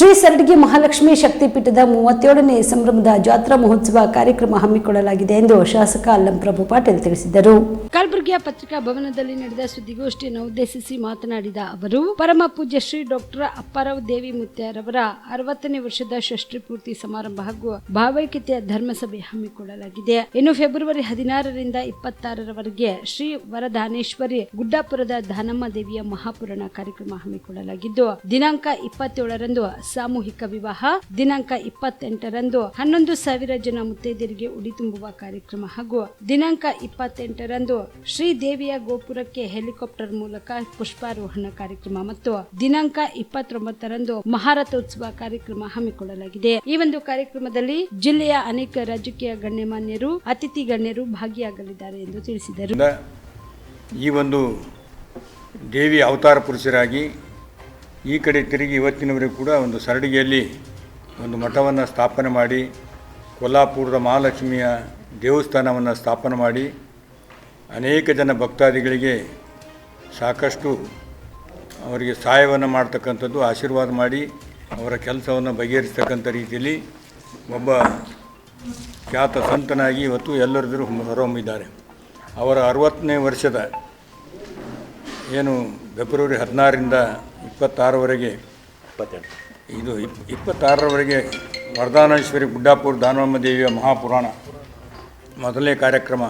ಶ್ರೀ ಸರಡಗಿ ಮಹಾಲಕ್ಷ್ಮಿ ಶಕ್ತಿಪೀಠದ ಮೂವತ್ತೇಳನೇ ಸಂಭ್ರಮದ ಜಾತ್ರಾ ಮಹೋತ್ಸವ ಕಾರ್ಯಕ್ರಮ ಹಮ್ಮಿಕೊಳ್ಳಲಾಗಿದೆ ಎಂದು ಶಾಸಕ ಅಲ್ಲಂ ಪ್ರಭು ಪಾಟೀಲ್ ತಿಳಿಸಿದರು. ಕಲಬುರಗಿಯ ಪತ್ರಿಕಾ ಭವನದಲ್ಲಿ ನಡೆದ ಸುದ್ದಿಗೋಷ್ಠಿಯನ್ನು ಉದ್ದೇಶಿಸಿ ಮಾತನಾಡಿದ ಅವರು, ಪರಮ ಪೂಜ್ಯ ಶ್ರೀ ಡಾಕ್ಟರ್ ಅಪ್ಪಾರಾವ್ ದೇವಿ ಮುತ್ಯಾರವರ ಅರವತ್ತನೇ ವರ್ಷದ ಷಷ್ಠಿ ಪೂರ್ತಿ ಸಮಾರಂಭ ಹಾಗೂ ಭಾವೈಕ್ಯತೆಯ ಧರ್ಮಸಭೆ ಹಮ್ಮಿಕೊಳ್ಳಲಾಗಿದೆ. ಇನ್ನು ಫೆಬ್ರವರಿ ಹದಿನಾರರಿಂದ ಇಪ್ಪತ್ತಾರರವರೆಗೆ ಶ್ರೀ ವರದಾನೇಶ್ವರಿ ಗುಡ್ಡಾಪುರದ ದಾನಮ್ಮ ದೇವಿಯ ಮಹಾಪುರಾಣ ಕಾರ್ಯಕ್ರಮ ಹಮ್ಮಿಕೊಳ್ಳಲಾಗಿದ್ದು, ದಿನಾಂಕ ಇಪ್ಪತ್ತೇಳರಂದು ಸಾಮೂಹಿಕ ವಿವಾಹ ದಿನಾಂಕ ಇಪ್ಪತ್ತೆಂಟರಂದು ಹನ್ನೊಂದು ಸಾವಿರ ಜನ ಮುತ್ತೈದೆಯರಿಗೆ ಉಡಿ ತುಂಬುವ ಕಾರ್ಯಕ್ರಮ ಹಾಗೂ ದಿನಾಂಕ ಇಪ್ಪತ್ತೆಂಟರಂದು ಶ್ರೀ ದೇವಿಯ ಗೋಪುರಕ್ಕೆ ಹೆಲಿಕಾಪ್ಟರ್ ಮೂಲಕ ಪುಷ್ಪಾರೋಹಣ ಕಾರ್ಯಕ್ರಮ ಮತ್ತು ದಿನಾಂಕ ಇಪ್ಪತ್ತೊಂಬತ್ತರಂದು ಮಹಾರಥೋತ್ಸವ ಕಾರ್ಯಕ್ರಮ ಹಮ್ಮಿಕೊಳ್ಳಲಾಗಿದೆ. ಈ ಒಂದು ಕಾರ್ಯಕ್ರಮದಲ್ಲಿ ಜಿಲ್ಲೆಯ ಅನೇಕ ರಾಜಕೀಯ ಗಣ್ಯಮಾನ್ಯರು, ಅತಿಥಿ ಗಣ್ಯರು ಭಾಗಿಯಾಗಲಿದ್ದಾರೆ ಎಂದು ತಿಳಿಸಿದರು. ಈ ಒಂದು ದೇವಿ ಅವತಾರ ಪುರುಷರಾಗಿ ಈ ಕಡೆ ತಿರುಗಿ ಇವತ್ತಿನವರೆಗೂ ಕೂಡ ಒಂದು ಸರಡಿಗೆಯಲ್ಲಿ ಒಂದು ಮಠವನ್ನು ಸ್ಥಾಪನೆ ಮಾಡಿ, ಕೊಲ್ಲಾಪುರದ ಮಹಾಲಕ್ಷ್ಮಿಯ ದೇವಸ್ಥಾನವನ್ನು ಸ್ಥಾಪನೆ ಮಾಡಿ, ಅನೇಕ ಜನ ಭಕ್ತಾದಿಗಳಿಗೆ ಸಾಕಷ್ಟು ಅವರಿಗೆ ಸಹಾಯವನ್ನು ಮಾಡ್ತಕ್ಕಂಥದ್ದು ಆಶೀರ್ವಾದ ಮಾಡಿ, ಅವರ ಕೆಲಸವನ್ನು ಬಗೆಹರಿಸ್ತಕ್ಕಂಥ ರೀತಿಯಲ್ಲಿ ಒಬ್ಬ ಖ್ಯಾತ ಸಂತನಾಗಿ ಇವತ್ತು ಎಲ್ಲರೆದುರು ಹೊರಹೊಮ್ಮಿದ್ದಾರೆ. ಅವರ ಅರವತ್ತನೇ ವರ್ಷದ ಏನು ಫೆಬ್ರವರಿ ಹದಿನಾರರಿಂದ ಇಪ್ಪತ್ತಾರವರೆಗೆ ಇದು ಇಪ್ ಇಪ್ಪತ್ತಾರರವರೆಗೆ ವರದಾನೇಶ್ವರಿ ಗುಡ್ಡಾಪುರ ದಾನವಮ್ಮ ದೇವಿಯ ಮಹಾಪುರಾಣ ಮೊದಲನೇ ಕಾರ್ಯಕ್ರಮ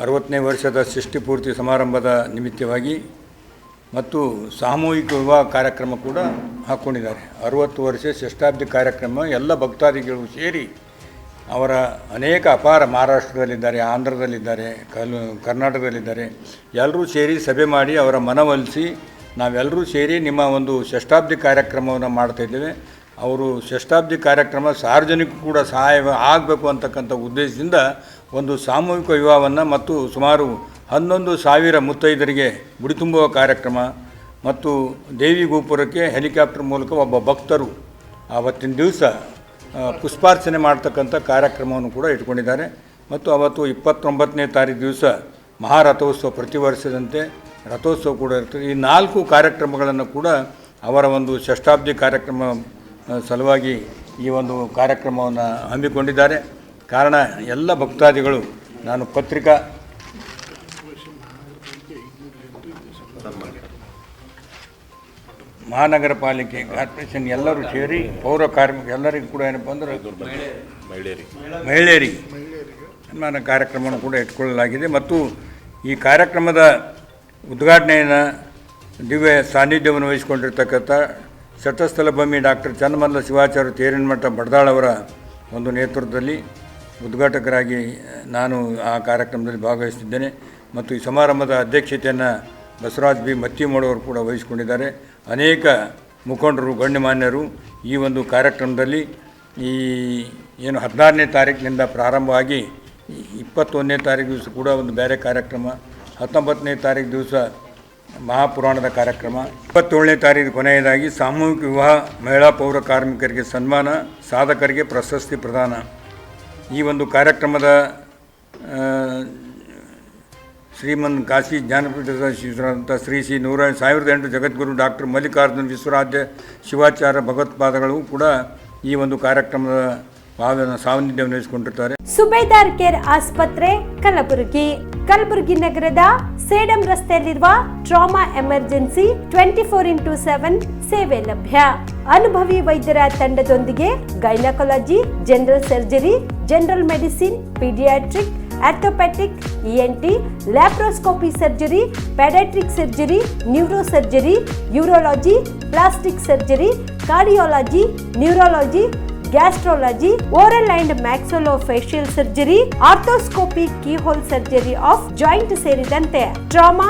ಅರವತ್ತನೇ ವರ್ಷದ ಷಷ್ಠಿ ಪೂರ್ತಿ ಸಮಾರಂಭದ ನಿಮಿತ್ತವಾಗಿ ಮತ್ತು ಸಾಮೂಹಿಕ ವಿವಾಹ ಕಾರ್ಯಕ್ರಮ ಕೂಡ ಹಾಕ್ಕೊಂಡಿದ್ದಾರೆ ಅರವತ್ತು ವರ್ಷ ಷಷ್ಠಾಬ್ದಿ ಕಾರ್ಯಕ್ರಮ ಎಲ್ಲ ಭಕ್ತಾದಿಗಳು ಸೇರಿ ಅವರ ಅನೇಕ ಅಪಾರ ಮಹಾರಾಷ್ಟ್ರದಲ್ಲಿದ್ದಾರೆ, ಆಂಧ್ರದಲ್ಲಿದ್ದಾರೆ, ಕಲ್, ಕರ್ನಾಟಕದಲ್ಲಿದ್ದಾರೆ. ಎಲ್ಲರೂ ಸೇರಿ ಸಭೆ ಮಾಡಿ ಅವರ ಮನವೊಲಿಸಿ ನಾವೆಲ್ಲರೂ ಸೇರಿ ನಿಮ್ಮ ಒಂದು ಷಷ್ಠಾಬ್ದಿ ಕಾರ್ಯಕ್ರಮವನ್ನು ಮಾಡ್ತಾಯಿದ್ದೇವೆ ಅವರು ಷಷ್ಠಾಬ್ದಿ ಕಾರ್ಯಕ್ರಮ ಸಾರ್ವಜನಿಕ ಕೂಡ ಸಹಾಯ ಆಗಬೇಕು ಅಂತಕ್ಕಂಥ ಉದ್ದೇಶದಿಂದ ಒಂದು ಸಾಮೂಹಿಕ ವಿವಾಹವನ್ನು ಮತ್ತು ಸುಮಾರು ಹನ್ನೊಂದು ಸಾವಿರ ಮುತ್ತೈದರಿಗೆ ಗುಡಿ ತುಂಬುವ ಕಾರ್ಯಕ್ರಮ ಮತ್ತು ದೇವಿ ಗೋಪುರಕ್ಕೆ ಹೆಲಿಕಾಪ್ಟರ್ ಮೂಲಕ ಒಬ್ಬ ಭಕ್ತರು. ಆವತ್ತಿನ ದಿವಸ ಪುಷ್ಪಾರ್ಚನೆ ಮಾಡ್ತಕ್ಕಂಥ ಕಾರ್ಯಕ್ರಮವನ್ನು ಕೂಡ ಇಟ್ಕೊಂಡಿದ್ದಾರೆ. ಮತ್ತು ಅವತ್ತು ಇಪ್ಪತ್ತೊಂಬತ್ತನೇ ತಾರೀಕು ದಿವಸ ಮಹಾರಥೋತ್ಸವ ಪ್ರತಿ ವರ್ಷದಂತೆ ರಥೋತ್ಸವ ಕೂಡ ಇರ್ತದೆ. ಈ ನಾಲ್ಕು ಕಾರ್ಯಕ್ರಮಗಳನ್ನು ಕೂಡ ಅವರ ಒಂದು ಷಷ್ಠಾಬ್ದಿ ಕಾರ್ಯಕ್ರಮ ಸಲುವಾಗಿ ಈ ಒಂದು ಕಾರ್ಯಕ್ರಮವನ್ನು ಹಮ್ಮಿಕೊಂಡಿದ್ದಾರೆ. ಕಾರಣ ಎಲ್ಲ ಭಕ್ತಾದಿಗಳು, ನಾನು ಪತ್ರಿಕಾ ಮಹಾನಗರ ಪಾಲಿಕೆ ಕಾರ್ಪೊರೇಷನ್ ಎಲ್ಲರೂ ಸೇರಿ ಪೌರ ಕಾರ್ಮಿಕ ಎಲ್ಲರಿಗೂ ಕೂಡ ಏನಪ್ಪ ಅಂದ್ರೆ ಮಹಿಳೆಯರಿಗೆ ಸನ್ಮಾನ ಕಾರ್ಯಕ್ರಮವನ್ನು ಕೂಡ ಇಟ್ಕೊಳ್ಳಲಾಗಿದೆ. ಮತ್ತು ಈ ಕಾರ್ಯಕ್ರಮದ ಉದ್ಘಾಟನೆಯನ್ನು ದಿವ್ಯ ಸಾನ್ನಿಧ್ಯವನ್ನು ವಹಿಸಿಕೊಂಡಿರ್ತಕ್ಕಂಥ ಶತಸ್ಥಲ ಭೂಮಿ ಡಾಕ್ಟರ್ ಚನ್ನಮಲ್ಲ ಶಿವಾಚಾರ್ಯ ತೇರಿನಮಠ ಬಡದಾಳವರ ಒಂದು ನೇತೃತ್ವದಲ್ಲಿ ಉದ್ಘಾಟಕರಾಗಿ ನಾನು ಆ ಕಾರ್ಯಕ್ರಮದಲ್ಲಿ ಭಾಗವಹಿಸುತ್ತಿದ್ದೇನೆ. ಮತ್ತು ಈ ಸಮಾರಂಭದ ಅಧ್ಯಕ್ಷತೆಯನ್ನು ಬಸವರಾಜ್ ಬಿ ಮತ್ತಿಮೋಡವರು ಕೂಡ ವಹಿಸಿಕೊಂಡಿದ್ದಾರೆ. ಅನೇಕ ಮುಖಂಡರು, ಗಣ್ಯಮಾನ್ಯರು ಈ ಒಂದು ಕಾರ್ಯಕ್ರಮದಲ್ಲಿ ಈ ಏನು ಹದಿನಾರನೇ ತಾರೀಕಿನಿಂದ ಪ್ರಾರಂಭವಾಗಿ ಇಪ್ಪತ್ತೊಂದನೇ ತಾರೀಕು ದಿವಸ ಕೂಡ ಒಂದು ಬೇರೆ ಕಾರ್ಯಕ್ರಮ, ಹತ್ತೊಂಬತ್ತನೇ ತಾರೀಕು ದಿವಸ ಮಹಾಪುರಾಣದ ಕಾರ್ಯಕ್ರಮ, ಇಪ್ಪತ್ತೇಳನೇ ತಾರೀಕು ಕೊನೆಯದಾಗಿ ಸಾಮೂಹಿಕ ವಿವಾಹ, ಮಹಿಳಾ ಪೌರ ಕಾರ್ಮಿಕರಿಗೆ ಸನ್ಮಾನ, ಸಾಧಕರಿಗೆ ಪ್ರಶಸ್ತಿ ಪ್ರದಾನ. ಈ ಒಂದು ಕಾರ್ಯಕ್ರಮದ ಶ್ರೀಮನ್ ಕಾಶಿ ಜ್ಞಾನಪೀಠದ ಶಿವರಾದಂಥ ಶ್ರೀ ಶ್ರೀ ನೂರ ಸಾವಿರದ ಎಂಟು ಜಗದ್ಗುರು ಡಾಕ್ಟರ್ ಮಲ್ಲಿಕಾರ್ಜುನ ವಿಶ್ವರಾಧ್ಯ ಶಿವಾಚಾರ್ಯ ಭಗವತ್ಪಾದಗಳು ಕೂಡ ಈ ಒಂದು ಕಾರ್ಯಕ್ರಮದ ಸಾನ್ನಿಧ್ಯವನ್ನು ವಹಿಸಿಕೊಂಡಿರ್ತಾರೆ. ಸುಬೇದಾರ್ ಕೇರ್ ಆಸ್ಪತ್ರೆ, ಕಲಬುರಗಿ. ಕಲಬುರಗಿ ನಗರದ ಸೇಡಂ ರಸ್ತೆಯಲ್ಲಿರುವ trauma emergency twenty four into seven ಸೇವೆ ಲಭ್ಯ. ಅನುಭವಿ ವೈದ್ಯರ ತಂಡದೊಂದಿಗೆ gynaecology, general surgery, general medicine, paediatric orthopaedic ENT laparoscopy surgery paediatric surgery neuro surgery urology plastic surgery cardiology neurology gastrology oral and maxillofacial surgery arthroscopy keyhole surgery of joint ಸೇರಿದಂತೆ trauma